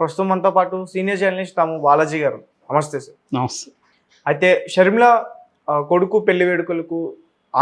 ప్రస్తుతం మనతో పాటు సీనియర్ జర్నలిస్ట్ తాము బాలాజీ గారు. నమస్తే సార్. నమస్తే. అయితే షర్మిల కొడుకు పెళ్ళి వేడుకలకు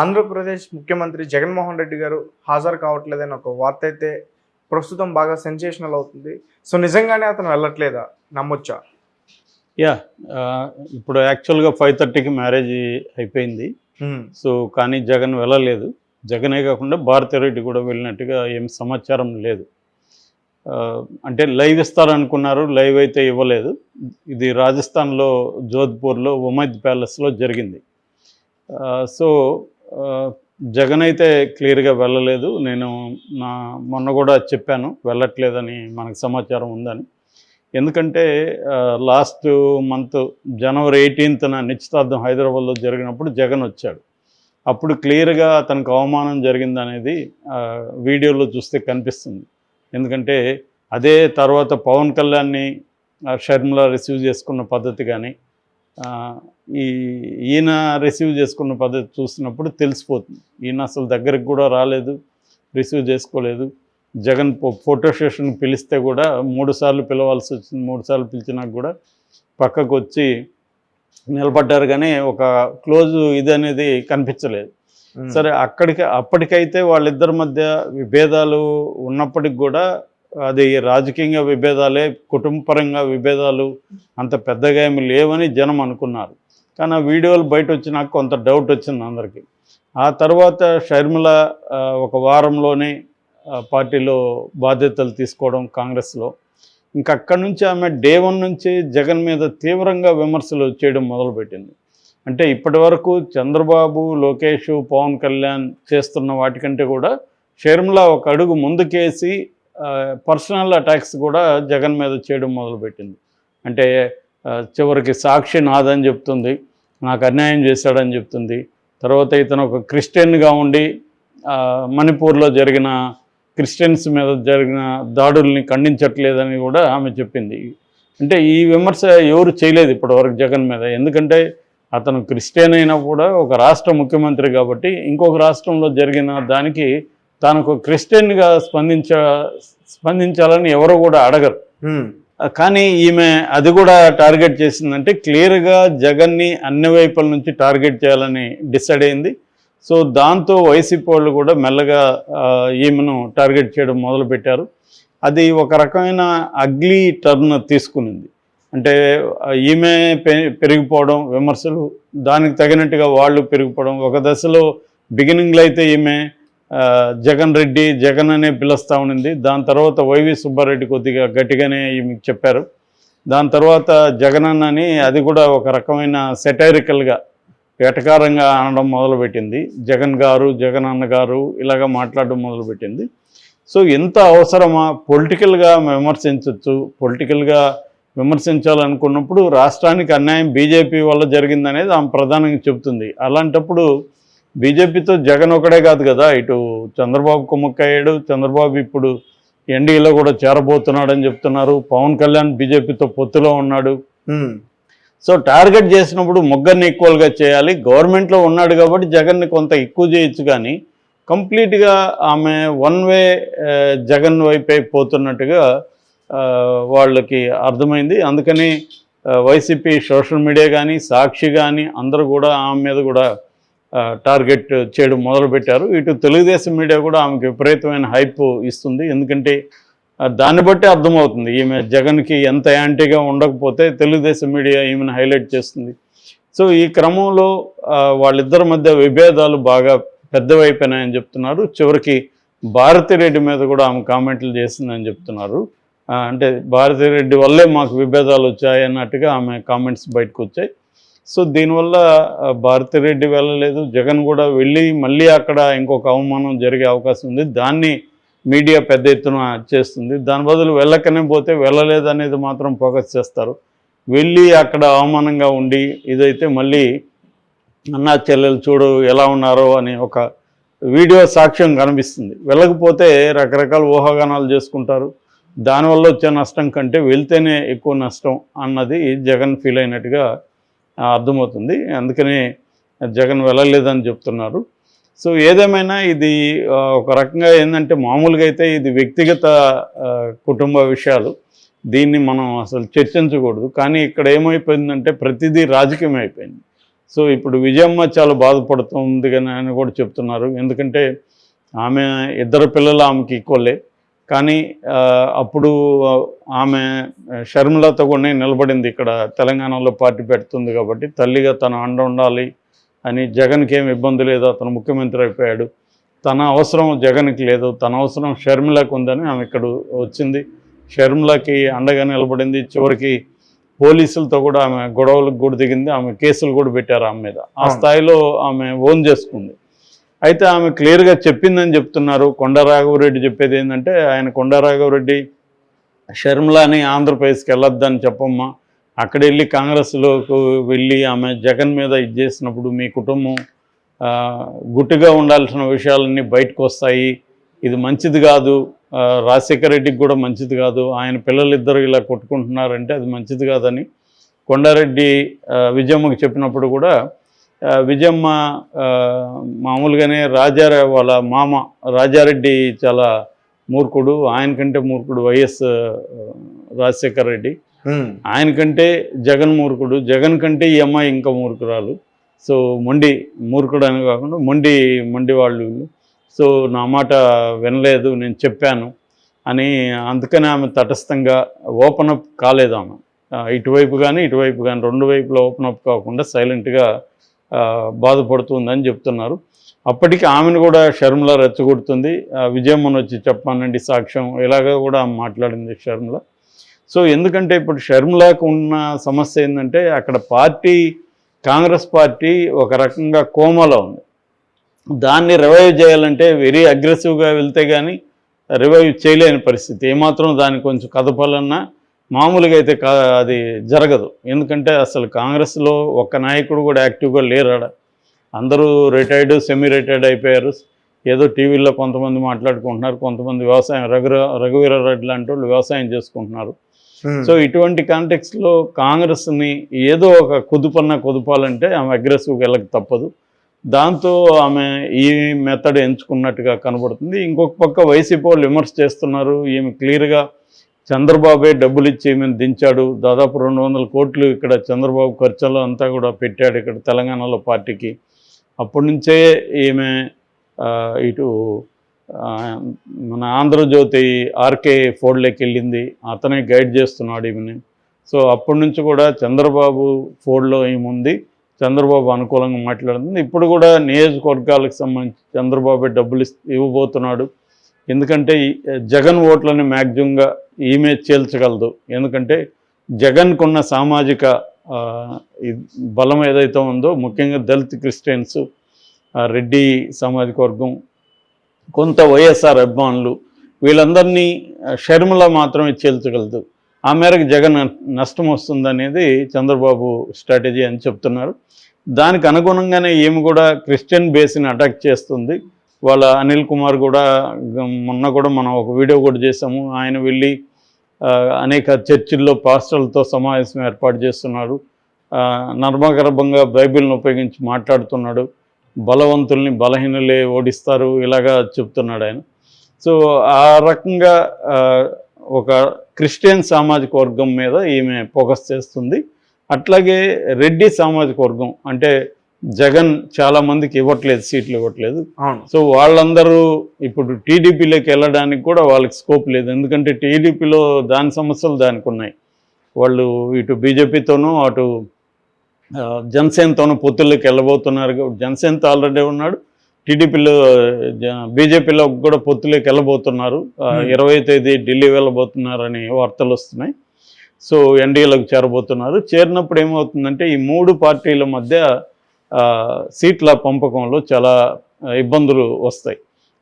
ఆంధ్రప్రదేశ్ ముఖ్యమంత్రి జగన్మోహన్ రెడ్డి గారు హాజరు కావట్లేదని ఒక వార్త అయితే ప్రస్తుతం బాగా సెన్సేషనల్ అవుతుంది. సో నిజంగానే అతను వెళ్ళట్లేదా? నమ్మొచ్చా? యా ఇప్పుడు యాక్చువల్గా ఫైవ్ థర్టీకి మ్యారేజ్ అయిపోయింది. సో కానీ జగన్ వెళ్ళలేదు. జగనే కాకుండా భారతిరెడ్డి కూడా వెళ్ళినట్టుగా ఏం సమాచారం లేదు. అంటే లైవ్ ఇస్తారనుకున్నారు లైవ్ అయితే ఇవ్వలేదు. ఇది రాజస్థాన్లో జోధ్పూర్లో ఉమైద్ ప్యాలెస్లో జరిగింది. సో జగన్ అయితే క్లియర్గా వెళ్ళలేదు. నేను నా మొన్న కూడా చెప్పాను వెళ్ళట్లేదని మనకు సమాచారం ఉందని. ఎందుకంటే లాస్ట్ మంత్ జనవరి ఎయిటీన్త్న నిశ్చితార్థం హైదరాబాద్లో జరిగినప్పుడు జగన్ వచ్చాడు. అప్పుడు క్లియర్గా అతనికి అవమానం జరిగిందనేది వీడియోలో చూస్తే కనిపిస్తుంది. ఎందుకంటే అదే తర్వాత పవన్ కళ్యాణ్ని షర్మిల రిసీవ్ చేసుకున్న పద్ధతి కానీ ఈ ఈయన రిసీవ్ చేసుకున్న పద్ధతి చూసినప్పుడు తెలిసిపోతుంది. ఈయన అసలు దగ్గరికి కూడా రాలేదు రిసీవ్ చేసుకోలేదు. జగన్ ఫో- ఫోటో సెషన్ పిలిస్తే కూడా మూడు సార్లు పిలవాల్సి వచ్చింది. మూడు సార్లు పిలిచినాక కూడా పక్కకు వచ్చి నిలబడ్డారు కానీ ఒక క్లోజ్ ఇది అనేది కనిపించలేదు. సరే అక్కడికి అప్పటికైతే వాళ్ళిద్దరి మధ్య విభేదాలు ఉన్నప్పటికి కూడా అది రాజకీయంగా విభేదాలే కుటుంబపరంగా విభేదాలు అంత పెద్దగా ఏమి లేవని జనం అనుకున్నారు. కానీ ఆ వీడియోలు బయట వచ్చినాక కొంత డౌట్ వచ్చింది అందరికీ. ఆ తర్వాత షర్మిల ఒక వారంలోనే పార్టీలో బాధ్యతలు తీసుకోవడం కాంగ్రెస్లో. ఇంకక్కడి నుంచి ఆమె డే వన్ నుంచి జగన్ మీద తీవ్రంగా విమర్శలు చేయడం మొదలుపెట్టింది. అంటే ఇప్పటి వరకు చంద్రబాబు లోకేష్ పవన్ కళ్యాణ్ చేస్తున్న వాటికంటే కూడా షర్మిల ఒక అడుగు ముందుకేసి పర్సనల్ అటాక్స్ కూడా జగన్ మీద చేయడం మొదలుపెట్టింది. అంటే చివరికి సాక్షి నాదని చెప్తుంది నాకు అన్యాయం చేశాడని చెప్తుంది. తర్వాత ఇతను ఒక క్రిస్టియన్గా ఉండి మణిపూర్లో జరిగిన క్రిస్టియన్స్ మీద జరిగిన దాడుల్ని ఖండించట్లేదని కూడా ఆమె చెప్పింది. అంటే ఈ విమర్శ ఎవరు చేయలేదు ఇప్పటివరకు జగన్ మీద. ఎందుకంటే అతను క్రిస్టియన్ అయినా కూడా ఒక రాష్ట్ర ముఖ్యమంత్రి కాబట్టి ఇంకొక రాష్ట్రంలో జరిగిన దానికి తాను ఒక క్రిస్టియన్గా స్పందించ స్పందించాలని ఎవరు కూడా అడగరు. కానీ ఈమె అది కూడా టార్గెట్ చేసిందంటే క్లియర్గా జగన్ని అన్ని వైపుల నుంచి టార్గెట్ చేయాలని డిసైడ్ అయింది. సో దాంతో వైసీపీ వాళ్ళు కూడా మెల్లగా ఈమెను టార్గెట్ చేయడం మొదలుపెట్టారు. అది ఒక రకమైన అగ్లీ టర్న్ తీసుకునింది. అంటే ఈమె పె- పెరిగిపోవడం విమర్శలు దానికి తగినట్టుగా వాళ్ళు పెరిగిపోవడం. ఒక దశలో బిగినింగ్లో అయితే ఈమె జగన్ రెడ్డి జగన్ అనే పిలుస్తూ ఉండింది. దాని తర్వాత వైవి సుబ్బారెడ్డి కొద్దిగా గట్టిగానే ఈమెకు చెప్పారు. దాని తర్వాత జగనన్న అని అది కూడా ఒక రకమైన సెటైరికల్గా వెటకారంగా అనడం మొదలుపెట్టింది. జగన్ గారు జగన్ అన్న గారు ఇలాగా మాట్లాడడం మొదలుపెట్టింది. సో ఎంత అవసరమా? పొలిటికల్గా విమర్శించవచ్చు పొలిటికల్గా విమర్శించాలనుకున్నప్పుడు రాష్ట్రానికి అన్యాయం బీజేపీ వల్ల జరిగిందనేది ఆమె ప్రధానంగా చెబుతుంది. అలాంటప్పుడు బీజేపీతో జగన్ ఒకడే కాదు కదా ఇటు చంద్రబాబు కుమ్మక్కయ్యాడు చంద్రబాబు ఇప్పుడు ఎన్డీఏలో కూడా చేరబోతున్నాడని చెప్తున్నారు. పవన్ కళ్యాణ్ బీజేపీతో పొత్తులో ఉన్నాడు. సో టార్గెట్ చేసినప్పుడు ముగ్గురిని ఈక్వల్గా చేయాలి. గవర్నమెంట్లో ఉన్నాడు కాబట్టి జగన్ని కొంత ఎక్కువ చేయొచ్చు కానీ కంప్లీట్గా ఆమె వన్ వే జగన్ వైపే పోతున్నట్టుగా వాళ్ళకి అర్థమైంది. అందుకని వైసీపీ సోషల్ మీడియా కానీ సాక్షి కానీ అందరూ కూడా ఆమె మీద కూడా టార్గెట్ చేయడం మొదలుపెట్టారు. ఇటు తెలుగుదేశం మీడియా కూడా ఆమెకి విపరీతమైన హైప్ ఇస్తుంది. ఎందుకంటే దాన్ని బట్టి అర్థమవుతుంది. ఈమె జగన్కి ఎంత యాంటీగా ఉండకపోతే తెలుగుదేశం మీడియా ఈమెను హైలైట్ చేస్తుంది. సో ఈ క్రమంలో వాళ్ళిద్దరి మధ్య విభేదాలు బాగా పెద్దవైపోయినాయని చెప్తున్నారు. చివరికి భారతిరెడ్డి మీద కూడా ఆమె కామెంట్లు చేసిందని చెప్తున్నారు. అంటే భారతిరెడ్డి వల్లే మాకు విభేదాలు వచ్చాయి అన్నట్టుగా ఆమె కామెంట్స్ బయటకు వచ్చాయి. సో దీనివల్ల ఆ, భారతిరెడ్డి వెళ్ళలేదు. జగన్ కూడా వెళ్ళి మళ్ళీ అక్కడ ఇంకొక అవమానం జరిగే అవకాశం ఉంది. దాన్ని మీడియా పెద్ద ఎత్తున చేస్తుంది. దాని బదులు వెళ్ళకనే పోతే వెళ్ళలేదు అనేది మాత్రం ఫోకస్ చేస్తారు. వెళ్ళి అక్కడ అవమానంగా ఉండి ఇదైతే మళ్ళీ అన్నా చెల్లెలు చూడు ఎలా ఉన్నారో అని ఒక వీడియో సాక్ష్యం కనిపిస్తుంది. వెళ్ళకపోతే రకరకాల ఊహాగానాలు చేసుకుంటారు. దానివల్ల వచ్చే నష్టం కంటే వెళ్తేనే ఎక్కువ నష్టం అన్నది జగన్ ఫీల్ అయినట్టుగా అర్థమవుతుంది. అందుకనే జగన్ వెళ్ళలేదని చెప్తున్నారు. సో ఏదేమైనా ఇది ఒక రకంగా ఏంటంటే మామూలుగా అయితే ఇది వ్యక్తిగత కుటుంబ విషయాలు. దీన్ని మనం అసలు చర్చించకూడదు. కానీ ఇక్కడ ఏమైపోయిందంటే ప్రతిదీ రాజకీయం అయిపోయింది. సో ఇప్పుడు విజయమ్మ చాలా బాధపడుతుంది కానీ అని కూడా చెప్తున్నారు. ఎందుకంటే ఆమె ఇద్దరు పిల్లలు ఆమెకి ఈక్వలే. కానీ అప్పుడు ఆమె షర్మిలతో కూడా నిలబడింది ఇక్కడ. తెలంగాణలో పార్టీ పెడుతుంది కాబట్టి తల్లిగా తను అండ ఉండాలి అని జగన్కి ఏం ఇబ్బంది లేదు. అతను ముఖ్యమంత్రి అయిపోయాడు. తన అవసరం జగన్కి లేదు. తన అవసరం షర్మిలకు ఉందని ఆమె ఇక్కడ వచ్చింది. షర్మిలకి అండగా నిలబడింది. చివరికి పోలీసులతో కూడా ఆమె గొడవలకు కూడా దిగింది. ఆమె కేసులు కూడా పెట్టారు ఆమె మీద. ఆ. స్థాయిలో ఆమె ఓన్ చేసుకుంది. అయితే ఆమె క్లియర్గా చెప్పిందని చెప్తున్నారు. కొండరాఘవరెడ్డి చెప్పేది ఏంటంటే ఆయన కొండ రాఘవరెడ్డి షర్మిలాని ఆంధ్రప్రదేశ్కి వెళ్ళొద్దని చెప్పమ్మా. అక్కడ వెళ్ళి కాంగ్రెస్లోకి వెళ్ళి ఆమె జగన్ మీద ఇది చేసినప్పుడు మీ కుటుంబం గుట్టుగా ఉండాల్సిన విషయాలన్నీ బయటకు వస్తాయి. ఇది మంచిది కాదు. రాజశేఖర రెడ్డికి కూడా మంచిది కాదు. ఆయన పిల్లలిద్దరు ఇలా కొట్టుకుంటున్నారంటే అది మంచిది కాదని కొండారెడ్డి విజయమ్మకి చెప్పినప్పుడు కూడా విజయమ్మ మామూలుగానే రాజా వాళ్ళ మామ రాజారెడ్డి చాలా మూర్ఖుడు ఆయనకంటే మూర్ఖుడు వైఎస్ రాజశేఖర రెడ్డి. ఉమ్, ఆయనకంటే జగన్ మూర్ఖుడు జగన్ కంటే ఈ అమ్మాయి ఇంకా మూర్ఖురాలు. సో మొండి మూర్ఖుడు అని కాకుండా మొండి మొండి వాళ్ళు. సో నా మాట వినలేదు నేను చెప్పాను అని అందుకని ఆమె తటస్థంగా ఓపెన్ అప్ కాలేదు ఆమె. ఇటువైపు కానీ ఇటువైపు కానీ రెండు వైపులా ఓపెన్ అప్ కాకుండా సైలెంట్గా బాధపడుతుందని చెప్తున్నారు. అప్పటికి ఆమెను కూడా షర్మిల రెచ్చగొడుతుంది. ఆ, విజయమ్మను వచ్చి చెప్పానండి సాక్ష్యం. ఇలాగ కూడా ఆమె మాట్లాడింది షర్మిల. సో ఎందుకంటే ఇప్పుడు షర్మిలకు ఉన్న సమస్య ఏంటంటే అక్కడ పార్టీ కాంగ్రెస్ పార్టీ ఒక రకంగా కోమలో ఉంది. దాన్ని రివైవ్ చేయాలంటే వెరీ అగ్రెసివ్గా వెళ్తే కానీ రివైవ్ చేయలేని పరిస్థితి. ఏమాత్రం దాన్ని కొంచెం కదపాలన్నా మామూలుగా అయితే కా అది జరగదు. ఎందుకంటే అసలు కాంగ్రెస్లో ఒక్క నాయకుడు కూడా యాక్టివ్గా లేరు ఆడ. అందరూ రిటైర్డ్ సెమీ రిటైర్డ్ అయిపోయారు. ఏదో టీవీలో కొంతమంది మాట్లాడుకుంటున్నారు కొంతమంది వ్యవసాయం రఘు రఘువీరారెడ్డి లాంటి వాళ్ళు వ్యవసాయం చేసుకుంటున్నారు. సో ఇటువంటి కాంటెక్స్లో కాంగ్రెస్ని ఏదో ఒక కుదుపన్న కుదుపాలంటే ఆమె అగ్రెసివ్గా వెళ్ళక తప్పదు. దాంతో ఆమె ఈ మెథడ్ ఎంచుకున్నట్టుగా కనబడుతుంది. ఇంకొక పక్క వైసీపీ వాళ్ళు విమర్శ చేస్తున్నారు. ఈమె క్లియర్గా చంద్రబాబే డబ్బులు ఇచ్చి ఈమెను దించాడు. దాదాపు రెండు వందల కోట్లు ఇక్కడ చంద్రబాబు ఖర్చులో అంతా కూడా పెట్టాడు ఇక్కడ తెలంగాణలో పార్టీకి. అప్పటి నుంచే ఈమె ఇటు మన ఆంధ్రజ్యోతి ఆర్కే ఫోర్డ్లోకి వెళ్ళింది. అతనే గైడ్ చేస్తున్నాడు ఈమెని. సో అప్పటి నుంచి కూడా చంద్రబాబు ఫోర్డ్లో ఏముంది చంద్రబాబు అనుకూలంగా మాట్లాడుతుంది. ఇప్పుడు కూడా నియోజకవర్గాలకు సంబంధించి చంద్రబాబు డబ్బులు ఇవ్వబోతున్నాడు. ఎందుకంటే జగన్ ఓట్లని మ్యాక్సిమంగా ఈమె చేల్చగలదు. ఎందుకంటే జగన్కున్న సామాజిక బలం ఏదైతే ఉందో ముఖ్యంగా దళిత్ క్రిస్టియన్స్ రెడ్డి సామాజిక వర్గం కొంత వైఎస్ఆర్ అభిమానులు వీళ్ళందరినీ ఆ, షర్మిల మాత్రమే చేల్చగలదు. ఆ మేరకు జగన్ నష్టం వస్తుందనేది చంద్రబాబు స్ట్రాటజీ అని చెప్తున్నారు. దానికి అనుగుణంగానే ఈమె కూడా క్రిస్టియన్ బేస్ని అటాక్ చేస్తుంది. వాళ్ళ అనిల్ కుమార్ కూడా మొన్న కూడా మనం ఒక వీడియో కూడా చేసాము ఆయన వెళ్ళి అనేక చర్చిల్లో పాస్టర్లతో సమావేశం ఏర్పాటు చేస్తున్నారు. నర్మగర్భంగా బైబిల్ను ఉపయోగించి మాట్లాడుతున్నాడు. బలవంతుల్ని బలహీనులే ఓడిస్తారు ఇలాగా చెప్తున్నాడు ఆయన. సో ఆ రకంగా ఒక క్రిస్టియన్ సామాజిక వర్గం మీద ఈమె ఫోకస్ చేస్తుంది. అట్లాగే రెడ్డి సామాజిక వర్గం అంటే జగన్ చాలా మందికి ఇవ్వట్లేదు సీట్లు ఇవ్వట్లేదు. సో వాళ్ళందరూ ఇప్పుడు టీడీపీలోకి వెళ్ళడానికి కూడా వాళ్ళకి స్కోప్ లేదు. ఎందుకంటే టీడీపీలో దాని సమస్యలు దానికి ఉన్నాయి. వాళ్ళు ఇటు బీజేపీతోనూ అటు జనసేనతోనూ పొత్తుల్లోకి వెళ్ళబోతున్నారు జనసేనతో ఆల్రెడీ ఉన్నాడు. టీడీపీలో బీజేపీలో కూడా పొత్తులోకి వెళ్ళబోతున్నారు. Hmm. ఇరవై తేదీ ఢిల్లీ వెళ్ళబోతున్నారని వార్తలు వస్తున్నాయి. సో ఎన్డీఏలోకి చేరబోతున్నారు. చేరినప్పుడు ఏమవుతుందంటే ఈ మూడు పార్టీల మధ్య సీట్ల పంపకంలో చాలా ఇబ్బందులు వస్తాయి.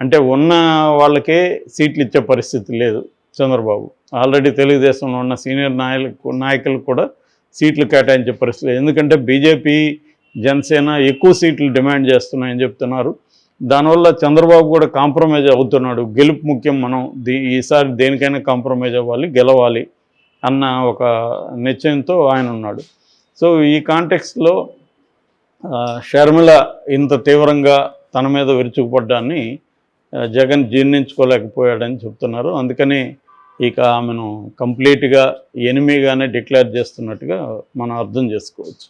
అంటే ఉన్న వాళ్ళకే సీట్లు ఇచ్చే పరిస్థితి లేదు చంద్రబాబు. ఆల్రెడీ తెలుగుదేశంలో ఉన్న సీనియర్ నాయకులు కూడా సీట్లు కేటాయించే పరిస్థితి ఎందుకంటే బీజేపీ జనసేన ఎక్కువ సీట్లు డిమాండ్ చేస్తున్నాయని చెప్తున్నారు. దానివల్ల చంద్రబాబు కూడా కాంప్రమైజ్ అవుతున్నాడు. గెలుపు ముఖ్యం మనం దీ ఈసారి దేనికైనా కాంప్రమైజ్ అవ్వాలి గెలవాలి అన్న ఒక నిశ్చయంతో ఆయన ఉన్నాడు. సో ఈ కాంటెక్స్లో షర్మిల ఇంత తీవ్రంగా తన మీద విరుచుకుపడ్డాన్ని జగన్ జీర్ణించుకోలేకపోయాడని చెప్తున్నారు. అందుకని ఇక ఆమెను కంప్లీట్గా ఎనిమిగానే డిక్లేర్ చేస్తున్నట్టుగా మనం అర్థం చేసుకోవచ్చు.